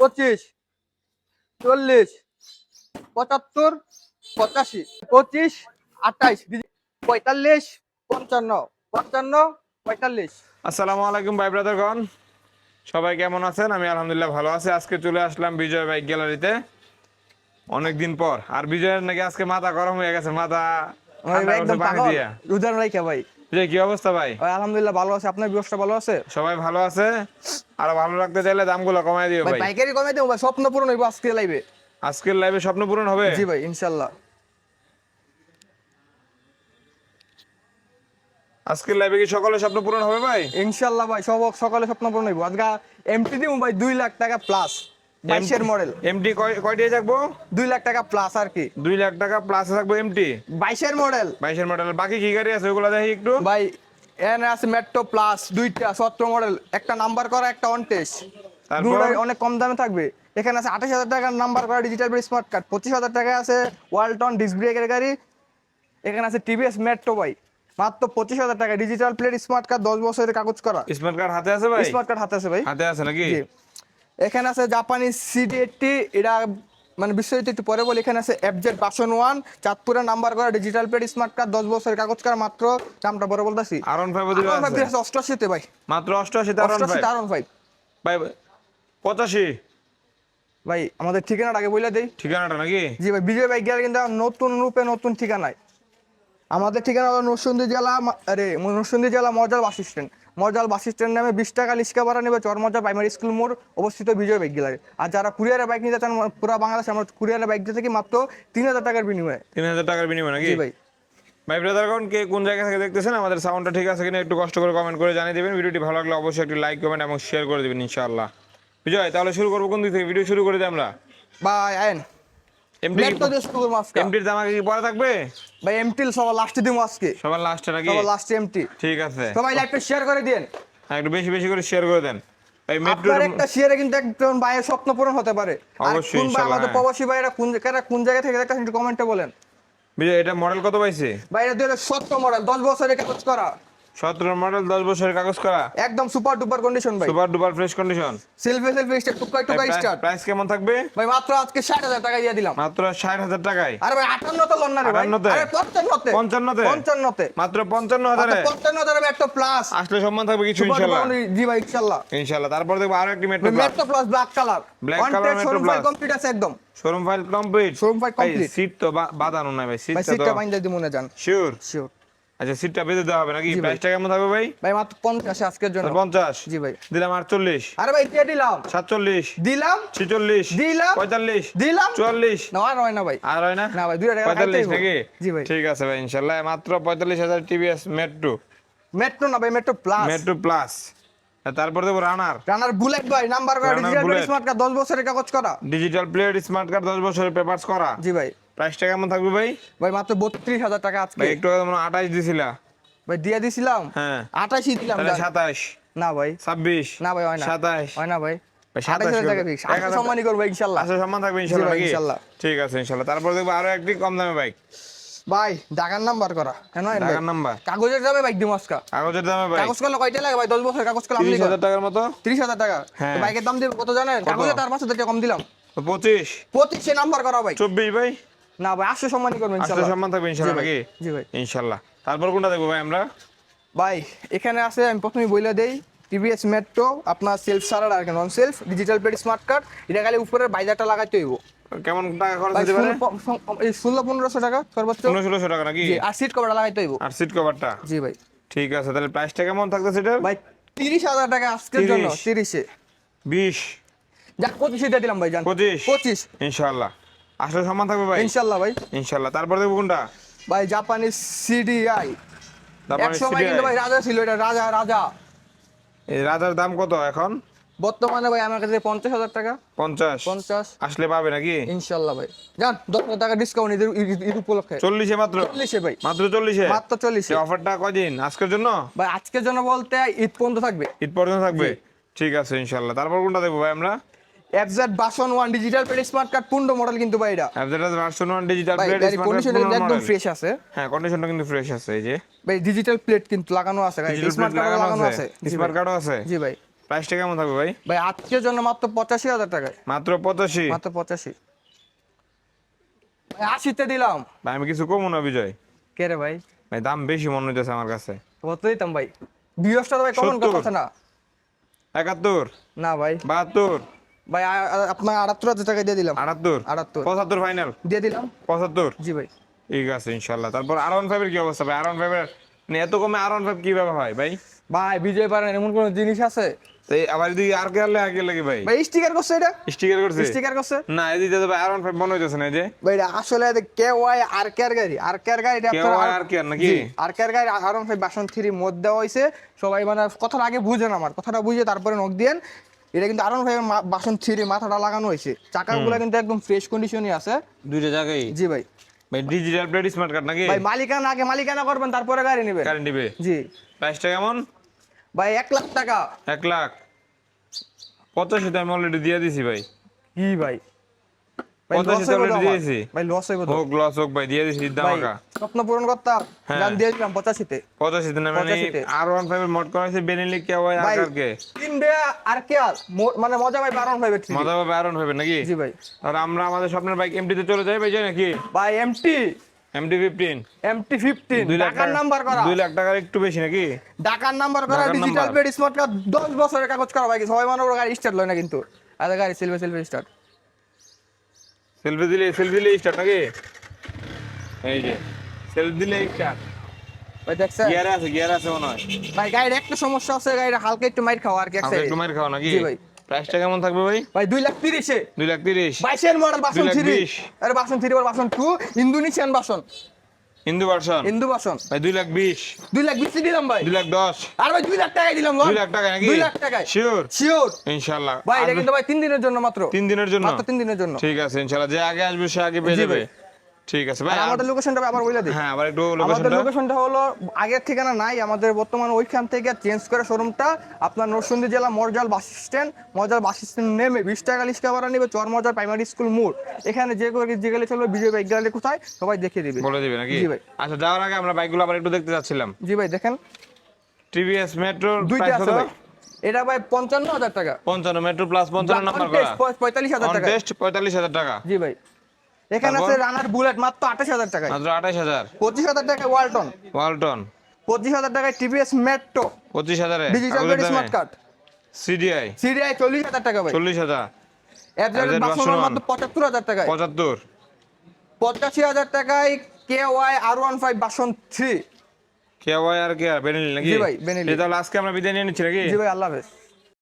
পঁচিশ চল্লিশ পঁচাত্তর পঁচাশি পঁচিশ আঠাইশ পঁয়তাল্লিশ পঞ্চান্ন পঞ্চান্ন পঁয়তাল্লিশ। আসসালামু আলাইকুম ভাই ব্রাদারগণ সবাই কেমন আছেন? আমি আলহামদুলিল্লাহ ভালো আছি। আজকে চলে আসলাম বিজয় বাইক গ্যালারিতে অনেকদিন পর। আর বিজয়ের নাকি আজকে মাথা গরম হয়ে গেছে মাথা ঠান্ডা একদম পানি দিয়া। উদাহরণ রাইখা ভাই। বিজয় কি অবস্থা ভাই? আলহামদুলিল্লাহ ভালো আছে। আপনার ব্যবসা ভালো আছে? সবাই ভালো আছে? আর ভালো রাখতে চাইলে দামগুলো কমাই দিও ভাই পাইকারি কমে দেবো ভাই স্বপ্ন পূরণ হইব আজকে লাইবে আজকের লাইভে স্বপ্ন পূরণ হবে? জি ভাই ইনশাল্লাহ আজকের লাইভে কি সকলে স্বপ্ন পূরণ হবে ভাই? ইনশাল্লাহ ভাই সব সকালে স্বপ্ন পূরণ হইব। আজকে এমটি দিব ভাই দুই লাখ টাকা প্লাস বাইশের মডেল এমটি কয়টি থাকব? দুই লাখ টাকা প্লাস আর কি। দুই লাখ টাকা প্লাস থাকব এমটি বাইশের মডেল বাইশের মডেল বাকি কি গাড়ি আছে? ওগুলো দেখি একটু। ভাই মেট্রো প্লাস দুইটা সতেরো মডেল একটা নাম্বার করা একটা অন টেস্ট তারপর? অনেক কম দামে থাকবে। এখানে আছে আঠাশ হাজার টাকার নাম্বার করা ডিজিটাল স্মার্ট কার্ড পঁচিশ হাজার টাকা আছে ওয়ালটন ডিস ব্রেকের গাড়ি। এখানে আছে টিভিএস মেট্রো ভাই। মাত্র পঁচিশ হাজার টাকা ডিজিটাল প্লেট স্মার্ট কার্ড দশ বছরের কাগজ করা। স্মার্ট কার্ড হাতে আছে ভাই? স্মার্ট কার্ড হাতে আছে ভাই। হাতে আছে নাকি। এখানে আছে জাপানি সিডি এইটটি এটা মানে বিস্তারিত একটু পরে বলি। এখানে আছে এফজেড বাসন ওয়ান চাঁদপুরের নাম্বার করা ডিজিটাল প্লেট স্মার্ট কার্ড দশ বছরের কাগজ কার মাত্র? দামটা বড় বলতেছি। আর ওয়ান ফাইভ আছে। অষ্টআশিতে ভাই। মাত্র অষ্টআশি তার অষ্টআশিতে আরন ভাই ভাই পঁচাশি? ভাই আমাদের ঠিকানাটা আগে বলে দেই। ঠিকানাটা নাকি? জি ভাই বিজয় ভাই গেলে কিন্তু নতুন রূপে নতুন ঠিকানায়। আমাদের ঠিকানা হলো নরসিংদী জেলা আরে নরসিংদী জেলা মজাল বাস স্ট্যান্ড। মজাল বাস স্ট্যান্ড নামে বিশ টাকা লিস্কা ভাড়া নেবে চরমজা প্রাইমারি স্কুল মোড় অবস্থিত বিজয় বাইক গ্যালারি আর যারা কুরিয়ারে বাইক নিতে চান পুরো বাংলাদেশে আমরা কুরিয়ারে বাইক দিতে থাকি মাত্র তিন হাজার টাকার বিনিময়ে। তিন হাজার টাকার বিনিময় নাকি? ভাই। ভাই ব্রাদারগণ কে কোন জায়গা থেকে দেখতেছেন? আমাদের সাউন্ডটা ঠিক আছে কিনা একটু কষ্ট করে কমেন্ট করে জানিয়ে দেবেন। ভিডিওটি ভালো লাগলে অবশ্যই একটি লাইক কমেন্ট এবং শেয়ার করে দেবেন ইনশাআল্লাহ। বিজয় তাহলে শুরু করব কোন দিক থেকে? ভিডিও শুরু করে দিই আমরা। বাই আইন এমটির দাম কি? পরে থাকবে? ভাই এমটিল সবার লাস্টে দিব আজকে। সবার লাস্টে নাকি? সবার লাস্টে এমটি ঠিক আছে। সবাই লাইভটা শেয়ার করে দিন হ্যাঁ, একটু বেশি বেশি করে শেয়ার করে দেন। আপনার একটা শেয়ারে কিন্তু একজন ভাইয়ের স্বপ্ন পূরণ হতে পারে। অবশ্যই, আমাদের হ্যাঁ। প্রবাসী ভাইরা কোন জায়গায় কোন জায়গা থেকে একটু কমেন্টে বলেন। এটা মডেল কত পাইছে? সতেরো মডেল বছরের করা। সতেরো মডেল দশ বছরের কাগজ করা। একদম সুপার ডুপার কন্ডিশন ভাই। Super duper fresh condition selfie selfie start টুকা টুকা স্টার্ট প্রাইস কেমন থাকবে? ভাই মাত্র আজকে ষাট হাজার টাকা দিয়ে দিলাম। মাত্র ষাট হাজার টাকায়। আরে ভাই আটান্নতে লন না রে ভাই। 58 আরে পঞ্চান্নতে। পঞ্চান্নতে? পঞ্চান্নতে। মাত্র পঞ্চান্ন হাজারে। পঞ্চান্ন হাজার একটা প্লাস আসলে সম্মান থাকবে কিছু ইনশাল্লাহ। জি ভাই ইনশাল্লাহ। ইনশাল্লাহ। তারপর দেখব আরও একটি metro plus metro plus black colour color Metro showroom Plus। Complete আছে একদম। Showroom file complete Showroom file complete। Seat তো বাঁধানো নাই ভাই ভাই সিটটা সিটটা তো। বাইন্দা দিব মনে যান। শিওর শিওর আচ্ছা সিটটা বেঁধে দেওয়া হবে নাকি। প্রাইসটা কেমন থাকবে ভাই? ভাই মাত্র পঞ্চাশ আজকের জন্য। পঞ্চাশ? জি ভাই। দিলাম আটচল্লিশ। আরে ভাই দিয়ে দিলাম। সাতচল্লিশ। দিলাম। ছিচল্লিশ। দিলাম। পঁয়তাল্লিশ। দিলাম। চুয়াল্লিশ। না আর হয় না ভাই। আর হয় না? না ভাই, দুই টাকা পঁয়তাল্লিশ নাকি? জি ভাই। ঠিক আছে ভাই ইনশাল্লাহ। মাত্র পঁয়তাল্লিশ হাজার টিভিএস মেট্রো মেট্রো না ভাই মেট্রো প্লাস মেট্রো প্লাস তারপর দেবো রানার রানার বুলেট ভাই নাম্বার করা ডিজিটাল স্মার্ট কার্ড 10 বছরের কাগজ করা। ডিজিটাল প্লেট স্মার্ট কার্ড দশ বছরের পেপারস করা। জি ভাই। প্রাইসটা কেমন থাকবে ভাই? ভাই মাত্র 32000 টাকা আজকে। ভাই একটু মনে আঠাশ দিছিলা। ভাই দিয়ে দিছিলাম? হ্যাঁ। 28 দিলাম। সাতাশ। না ভাই। ছাব্বিশ। না ভাই হয় না। সাতাশ। হয় না ভাই। ভাই, 27 28000 টাকা করবে। ফিক্স এক হাজার আজকে সম্মানই করব সম্মান থাকবে ইনশাল্লাহ ভাই, নাকি? ইনশাল্লাহ। ঠিক আছে ইনশাল্লাহ। তারপর দেখব আরও একটি কম দামে বাইক ভাই ঢাকার নাম্বার করা। কেন হয় ঢাকার ভাই? নাম্বার। কাগজের দামে বাইক দিমু আজকে। কাগজের দামে বাইক কাগজ কয়টা লাগে ভাই? 10 বছরের কাগজ করলে আমি তিরিশ হাজার টাকার মতো? 30000 টাকা। হ্যাঁ। বাইকের দাম দিব কত জানেন? কাগজে তার 5000 টাকা কম দিলাম। তো পঁচিশ 25 নাম্বার করা ভাই চব্বিশ ভাই। না ভাই 800 সম্মানই করবেন ইনশাআল্লাহ সম্মান থাকবে ভাই, নাকি? জি ভাই। ইনশাল্লাহ। তারপর কোনটা দেখব ভাই আমরা? ভাই এখানে আছে আমি প্রথমে বইলে দেই টিভিএস মেট্রো আপনার সেলফ সারার আর non self digital plate smart card এটা খালি উপরের বাইজারটা লাগাইতে হইব। কেমন টাকা খরচ হতে পারে? এই ষোলো পনেরোশো টাকা সর্বোচ্চ। ষোলোশো টাকা নাকি? জি আর সিট কভারটা লাগাইতে হইব। আর সিট কভারটা জি ভাই। ঠিক আছে তাহলে প্রাইসটা কেমন থাকতেছে এটা ভাই তিরিশ হাজার টাকা আজকের জন্য 30 তিরিশে। বিশ। যাক পঁচিশে দিয়ে দিলাম ভাই জান। পঁচিশ। পঁচিশ। ইনশাল্লাহ। আসলে সম্মান থাকবে ভাই। ইনশাল্লাহ ভাই। ইনশাল্লাহ। তারপর দেখব কোনটা? ভাই জাপানি সিডিআই এক সময় কিন্তু ভাই রাজা ছিল এটা রাজা রাজা। এই রাজার দাম কত এখন? বর্তমানে ভাই আমার কাছে পঞ্চাশ হাজার টাকা। পঞ্চাশ? পঞ্চাশ। আসলে পাবে নাকি? ইনশাল্লাহ ভাই। জান দশ হাজার টাকা ডিসকাউন্ট ঈদের ঈদ- ঈদ উপলক্ষে। চল্লিশে মাত্র? চল্লিশে ভাই। মাত্র চল্লিশে? মাত্র চল্লিশে। অফারটা কদিন আজকের জন্য? ভাই আজকের জন্য বলতে ঈদ পর্যন্ত থাকবে। ঈদ পর্যন্ত থাকবে? ঠিক আছে ইনশাল্লাহ। তারপর কোনটা দেখব ভাই আমরা? FZ version one digital plate smart card পূর্ণ মডেল কিন্তু ভাই এটা। অ্যাপজেটাস ভার্সন ডিজিটাল ভাই প্লেট কন্ডিশন একদম ফ্রেশ আছে। হ্যাঁ কন্ডিশনটা কিন্তু ফ্রেশ আছে এই যে। ভাই ডিজিটাল প্লেট কিন্তু লাগানো আছে ডিজিটাল স্মার্ট কার্ড লাগানো আছে। স্মার্ট কার্ডও আছে। জি ভাই। প্রাইসটা কেমন থাকবে ভাই? ভাই আজকের জন্য মাত্র টাকায়। মাত্র পঁচাশি? মাত্র পঁচাশি। ভাই আশিতে দিলাম। ভাই আমি কিছু কমু না বিজয়। কে রে ভাই? ভাই দাম বেশি মনে হইতেছে আমার কাছে। কত দিতাম ভাই? বিয়সটা ভাই কমন। কথা না। একাত্তর। না ভাই। বাহাত্তর। ভাই আপনার আটাত্তর হাজার টাকা দিয়ে দিলাম। আটাত্তর? আটাত্তর। পঁচাত্তর ফাইনাল দিয়ে দিলাম। পঁচাত্তর? জি ভাই। ঠিক আছে ইনশাল্লাহ তারপর আর ওয়ান ফাইভের কি অবস্থা ভাই? আর ওয়ান ফাইভের মানে এত কমে আর ওয়ান ফাইভ কীভাবে হয় ভাই? ভাই বিজয় পারেন এমন কোন জিনিস আছে? আবার এদিকে আর কে আর কে লাগে ভাই? ভাই স্টিকার করছে এটা? স্টিকার করছে? স্টিকার করছে? না এদিকে তো ভাই আর ওয়ান ফাইভ মনে হইতেছে না যে। ভাই এটা আসলে কে ওয়াই আর কে আর গাড়ি। আর কে আর গাড়ি এটা আপনার আর- আর কে আর নাকি? আর কে আর গাড়ি বাসন থ্রি মদ দেওয়া হয়েছে সবাই মানে কথাটা আগে বুঝেন আমার। কথাটা বুঝে তারপরে নখ দিয়েন। এটা কিন্তু আরাম ভাই বাসন ছিঁড়ে মাথাটা লাগানো হয়েছে। চাকাগুলো কিন্তু একদম ফ্রেশ কন্ডিশনই আছে। দুইটা জায়গায়? জি ভাই। ভাই ডিজিটাল প্লেট স্মার্ট কার্ড নাকি? ভাই মালিকানা আগে মালিকানা করবেন তারপরে গাড়ি নেবেন। গাড়ি নেবে? জি। প্রাইসটা কেমন? ভাই এক লাখ টাকা। এক লাখ। পঁচাশি আমি অলরেডি দিয়ে দিছি ভাই। কি ভাই? ভাই লস হইব হোক লস হোক ভাই দিয়ে দিছি দামাকা স্বপ্ন পূরণ করতাম। দিয়ে দিলাম পঁচাশিতে। পঁচাশি দিন 85 তে। আর ওয়ান ফাইভ মোট করা হয়েছে বেনিলি কে ওয়াই ভাই আর কে কিনবে আর কে আর? মানে মজা ভাই বারণ ভাই মজা পাবে আরন হবে নাকি? জি ভাই। আর আমরা আমাদের স্বপ্নের বাইক চলে যাই ভাই যাই নাকি? ভাই এমটি এমটি ফিফটিন এমটি ঢাকার নাম্বার করা। দুই লাখ টাকার একটু বেশি নাকি? ঢাকার নাম্বার করা ডিজিটাল নাম্বার। স্মার্ট কার্ড দশ বছরের কাগজ করা ভাই সবাই মানে ওর গাড়ি স্টার্ট লয় না কিন্তু। আরে গাড়ি সেলফে সেলফে স্টার্ট সেলফি দিলে সেলফি দিলে স্টার্ট নাকি? এই যে সেলফি দিলে স্টার্ট ভাই দেখছেন? গিয়ারে আছে গিয়ারে আছে মনে হয়। ভাই গাড়ির একটা সমস্যা আছে হালকা একটু মাইর খাওয়া আর কি এক আমাকে side এ। একটু মার খাওয়া নাকি? জি ভাই। প্রাইসটা কেমন থাকবে ভাই? ভাই দুই লাখ তিরিশে। দুই লাখ তিরিশ। বাইশের মডেল বাসন তিরিশ আরে বাসন থ্রি বাসন টু ইন্দোনেশিয়ান বাসন হিন্দু ভার্সন ইন্দু বাসন। ভাই দুই লাখ বিশ। দুই লাখ বিশ দিলাম ভাই। দুই লাখ দশ। আর ভাই দুই লাখ টাকাই দিলাম দুই লাখ টাকা নাকি? দুই লাখ টাকায়। শিওর শিওর ইনশাল্লাহ ভাই এটা কিন্তু ভাই তিন দিনের জন্য মাত্র। তিন দিনের জন্য? মাত্র তিন দিনের জন্য। ঠিক আছে ইনশাল্লাহ যে আগে আসবে সে আগে পেয়ে যাবে। ভাই। ঠিক আছে ভাই আমাদের লোকেশনটা আবার বলে দিই। হ্যাঁ আবার একটু আমাদের লোকেশনটা হলো আগের ঠিকানা নাই আমাদের বর্তমানে ওইখান থেকে চেঞ্জ করে শোরুমটা আপনার নরসিংদী জেলা Morjal bus stand Morjal bus stand নেমে বিশ টাকা লিস্কা ভাড়া নেবে চর মরজাল প্রাইমারি স্কুল মোড়। এখানে যে করে যে গেলে চলবে বিজয় বাইক কোথায় সবাই দেখিয়ে দিবে। বলে দিবে নাকি? জি ভাই। আচ্ছা যাওয়ার আগে আমরা বাইকগুলো আবার একটু দেখতে যাচ্ছিলাম। জি ভাই দেখেন। টিভিএস মেট্রো দুইটা আছে ভাই। এটা ভাই পঞ্চান্ন হাজার টাকা। পঞ্চান্ন মেট্রো প্লাস পঞ্চান্ন নাম্বার করা। পঁয়তাল্লিশ হাজার টাকা। টেস্ট পঁয়তাল্লিশ হাজার টাকা। জি ভাই। এখানে? আছে রানার বুলেট মাত্র আঠাশ হাজার টাকায়। মাত্র আঠাশ হাজার? পঁচিশ হাজার টাকায় ওয়ালটন ওয়ালটন পঁচিশ হাজার টাকায় টিভিএস মেট্রো পঁচিশ হাজারে? Digital smart card CDI CDI চল্লিশ হাজার টাকা ভাই। চল্লিশ হাজার। পঁচাত্তর হাজার টাকায়। পঁচাত্তর। পঁচাশি হাজার টাকায় K Y R one five version three K Y R K Benelli নাকি? জি ভাই, বেনিলি। তাহলে আজকে আমরা বিদায় নিয়ে নিচ্ছি নাকি? জি ভাই আল্লাহ হাফেজ।